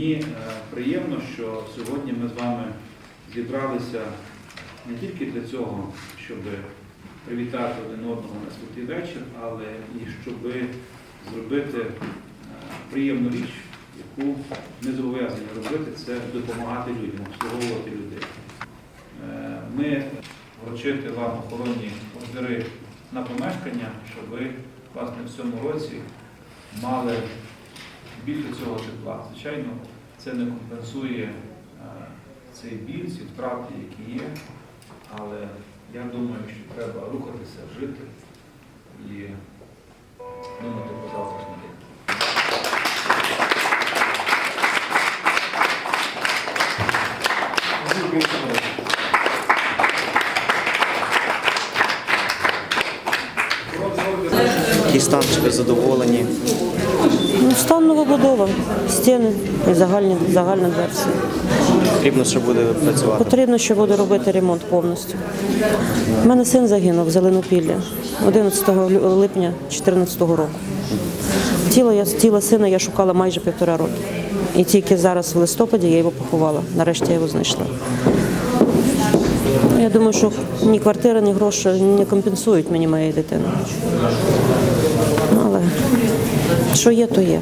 Мені е, приємно, що сьогодні ми з вами зібралися не тільки для цього, щоб привітати один одного на святий вечір, але і щоб зробити е, приємну річ, яку ми зобов'язані робити, це допомагати людям, обслуговувати людей. Е, Ми вручити вам охоронні ордери на помешкання, щоб ви власне в цьому році мали більше цього тепла. Звичайно, це не компенсує е, цей біль, ці втрати, які є, але я думаю, що треба рухатися, жити і думати про завтрашній день. Стан задоволені? Ну, стан новобудова, стіни і загальні, загальна версія. Потрібно, що буде працювати. Потрібно, що буде робити ремонт повністю. У мене син загинув в Зеленопіллі 11 липня 2014 року. Тіло, я, тіло сина я шукала майже півтора роки. І тільки зараз в листопаді я його поховала. Нарешті я його знайшла. Я думаю, що ні квартира, ні гроші не компенсують мені моєї дитини. Ну, Але що є, то є.